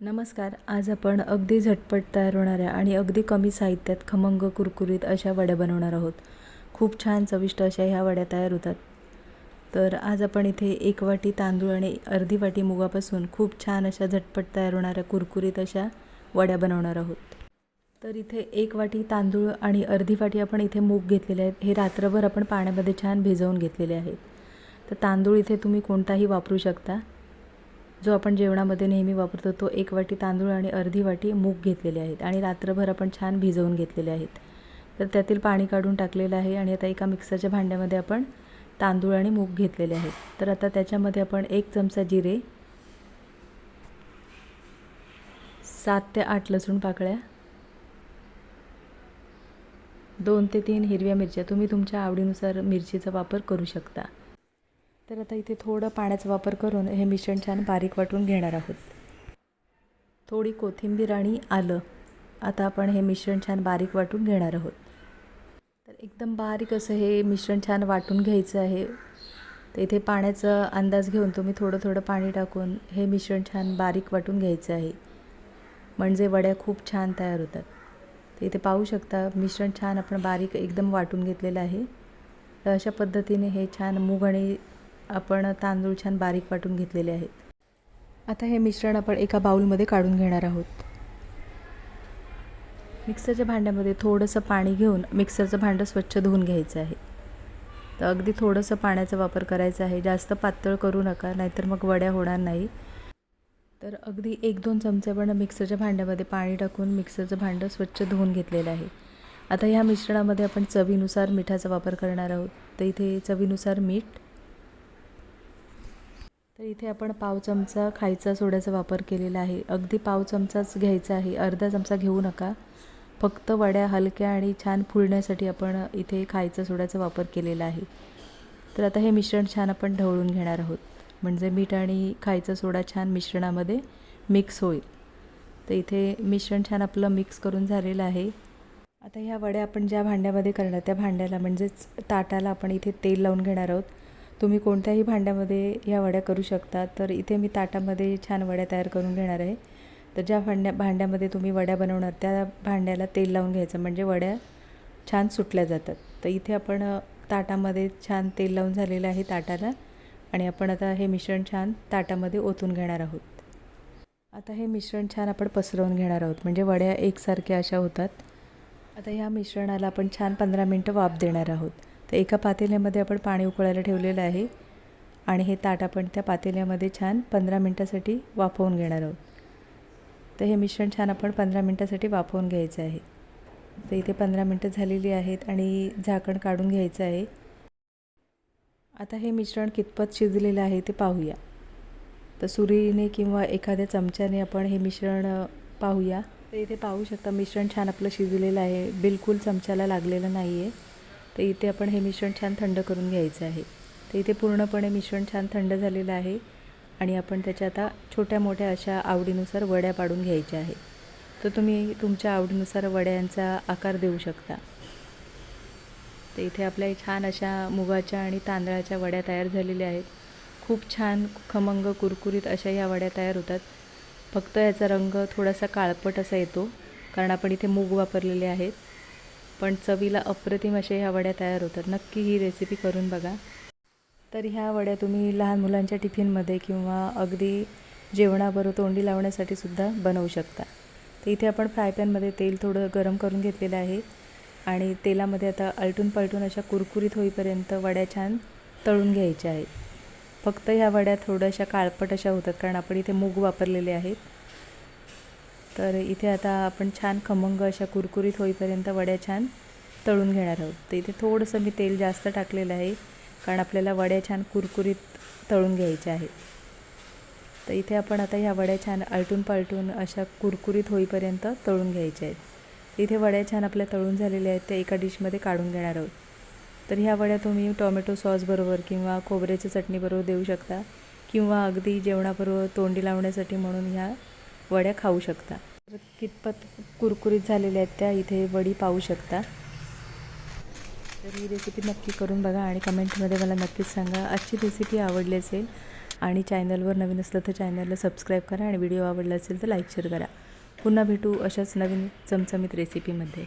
नमस्कार. आज आपण अगदी झटपट तयार होणाऱ्या आणि अगदी कमी साहित्यात खमंग कुरकुरीत अशा वड्या बनवणार आहोत. खूप छान चविष्ट अशा ह्या वड्या तयार होतात. तर आज आपण इथे एक वाटी तांदूळ आणि अर्धी वाटी मुगापासून खूप छान अशा झटपट तयार होणाऱ्या कुरकुरीत अशा वड्या बनवणार आहोत. तर इथे एक वाटी तांदूळ आणि अर्धी वाटी आपण इथे मूग घेतलेले आहेत. हे रात्रभर आपण पाण्यामध्ये छान भिजवून घेतलेले आहेत. तर तांदूळ इथे तुम्ही कोणताही वापरू शकता. जो आपण जेवणामध्ये नेहमी वापरतो तो एक वाटी तांदूळ आणि अर्धी वाटी मूग घेतलेले आहेत आणि रात्रभर आपण छान भिजवून घेतलेले आहेत. तर त्यातील पाणी काढून टाकलेलं आहे आणि आता एका मिक्सरच्या भांड्यामध्ये आपण तांदूळ आणि मूग घेतलेले आहेत. तर आता त्याच्यामध्ये आपण एक चमचा जिरे सात ते आठ लसूण पाकळ्या दोन ते तीन हिरव्या मिरच्या. तुम्ही तुमच्या आवडीनुसार मिरचीचा वापर करू शकता. तर आता इथे थोडं पाण्याचा वापर करून हे मिश्रण छान बारीक वाटून घेणार आहोत. थोडी कोथिंबीर आणि आलं. आता आपण हे मिश्रण छान बारीक वाटून घेणार आहोत. तर एकदम बारीक असं हे मिश्रण छान वाटून घ्यायचं आहे. तर इथे पाण्याचा अंदाज घेऊन तुम्ही थोडं थोडं पाणी टाकून हे मिश्रण छान बारीक वाटून घ्यायचं आहे. म्हणजे वड्या खूप छान तयार होतात. तर इथे पाहू शकता मिश्रण छान आपण बारीक एकदम वाटून घेतलेलं आहे. तर अशा पद्धतीने हे छान मूग आणि आपण तांदूळ छान बारीक वाटून घेतलेले आहेत. आता हे मिश्रण आपण एका बाऊलमध्ये काढून घेणार आहोत. मिक्सरच्या भांड्यामध्ये थोडंसं पाणी घेऊन मिक्सरचं भांडं स्वच्छ धुवून घ्यायचं आहे. तर अगदी थोडंसं पाण्याचा वापर करायचा आहे. जास्त पातळ करू नका नाहीतर मग वड्या होणार नाही. तर अगदी एक दोन चमचे पण मिक्सरच्या भांड्यामध्ये पाणी टाकून मिक्सरचं भांडं स्वच्छ धुवून घेतलेलं आहे. आता ह्या मिश्रणामध्ये आपण चवीनुसार मिठाचा वापर करणार आहोत. तर इथे चवीनुसार मीठ तर इथे आपण पाव चमचा खायचा सोड्याचा वापर केलेला आहे. अगदी पाव चमचाच घ्यायचा आहे. अर्धा चमचा घेऊ नका. फक्त वड्या हलक्या आणि छान फुलण्यासाठी आपण इथे खायचा सोड्याचा वापर केलेला आहे. तर आता हे मिश्रण छान आपण ढवळून घेणार आहोत. म्हणजे मीठ आणि खायचा सोडा छान मिश्रणामध्ये मिक्स होईल. तर इथे मिश्रण छान आपलं मिक्स करून झालेलं आहे. आता ह्या वड्या आपण ज्या भांड्यामध्ये करणार त्या भांड्याला म्हणजेच ताटाला आपण इथे तेल लावून घेणार आहोत. तुम्ही कोणत्याही भांड्यामध्ये ह्या वड्या करू शकता. तर इथे मी ताटामध्ये छान वड्या तयार करून घेणार आहे. तर ज्या भांड्या भांड्यामध्ये तुम्ही वड्या बनवणार त्या भांड्याला तेल लावून घ्यायचं. म्हणजे वड्या छान सुटल्या जातात. तर इथे आपण ताटामध्ये छान तेल लावून झालेलं आहे ताटाला. आणि आपण आता हे मिश्रण छान ताटामध्ये ओतून घेणार आहोत. आता हे मिश्रण छान आपण पसरवून घेणार आहोत. म्हणजे वड्या एकसारख्या अशा होतात. आता ह्या मिश्रणाला आपण छान पंधरा मिनटं वाफ देणार आहोत. तर एका पातेल्यामध्ये आपण पाणी उकळायला ठेवलेलं आहे आणि हे ताट आपण त्या पातेल्यामध्ये छान पंधरा मिनटासाठी वाफवून घेणार आहोत. तर हे मिश्रण छान आपण पंधरा मिनटासाठी वाफवून घ्यायचं आहे. तर इथे पंधरा मिनटं झालेली आहेत आणि झाकण काढून घ्यायचं आहे. आता हे मिश्रण कितपत शिजलेलं आहे ते पाहूया. तर सुरीने किंवा एखाद्या चमच्याने आपण हे मिश्रण पाहूया. तर इथे पाहू शकता मिश्रण छान आपलं शिजलेलं आहे. बिलकुल चमच्याला लागलेलं नाही आहे तर इथे आपण हे मिश्रण छान थंड करून घ्यायचं आहे. तर इथे पूर्णपणे मिश्रण छान थंड झालेलं आहे आणि आपण त्याच्या आता छोट्या मोठ्या अशा आवडीनुसार वड्या पाडून घ्यायच्या आहे. तर तुम्ही तुमच्या आवडीनुसार वड्यांचा आकार देऊ शकता. तर इथे आपल्या छान अशा मुगाच्या आणि तांदळाच्या वड्या तयार झालेल्या आहेत. खूप छान खमंग कुरकुरीत अशा ह्या वड्या तयार होतात. फक्त याचा रंग थोडासा काळपट असा येतो कारण आपण इथे मूग वापरलेले आहेत. पण चवीला अप्रतिम अशा ह्या वड्या तयार होतात. नक्की ही रेसिपी करून बघा. तर ह्या वड्या तुम्ही लहान मुलांच्या टिफिनमध्ये किंवा अगदी जेवणाबरोबर तोंडी लावण्यासाठी सुद्धा बनवू शकता. तर इथे आपण फ्राय पॅनमध्ये तेल थोडं गरम करून घेतलेलं आहे. आणि तेलामध्ये आता आलटून पलटून अशा कुरकुरीत होईपर्यंत वड्या छान तळून घ्यायच्या आहेत. फक्त ह्या वड्या थोड्याशा काळपट अशा होतात कारण आपण इथे मूग वापरलेले आहेत. तर इथे आता आपण छान खमंग अशा कुरकुरीत होईपर्यंत वड्या छान तळून घेणार आहोत. तर इथे थोडंसं मी तेल जास्त टाकलेलं आहे कारण आपल्याला वड्या छान कुरकुरीत तळून घ्यायच्या आहेत. तर इथे आपण आता ह्या वड्या छान आलटून पालटून अशा कुरकुरीत होईपर्यंत तळून घ्यायच्या आहेत. इथे वड्या छान आपल्या तळून झालेल्या आहेत त्या एका डिशमध्ये काढून घेणार आहोत. तर ह्या वड्या तुम्ही टॉमॅटो सॉसबरोबर किंवा खोबऱ्याच्या चटणीबरोबर देऊ शकता किंवा अगदी जेवणाबरोबर तोंडी लावण्यासाठी म्हणून ह्या वड्या खाऊ शकता. कितपत कुरकुरीत झालेल्या आहेत त्या इथे वडी पाहू शकता. तर ही रेसिपी नक्की करून बघा आणि कमेंटमध्ये मला नक्कीच सांगा. आजची रेसिपी आवडली असेल आणि चॅनलवर नवीन असलं तर चॅनलला सबस्क्राईब करा आणि व्हिडिओ आवडला असेल तर लाईक शेअर करा. पुन्हा भेटू अशाच नवीन चमचमीत रेसिपीमध्ये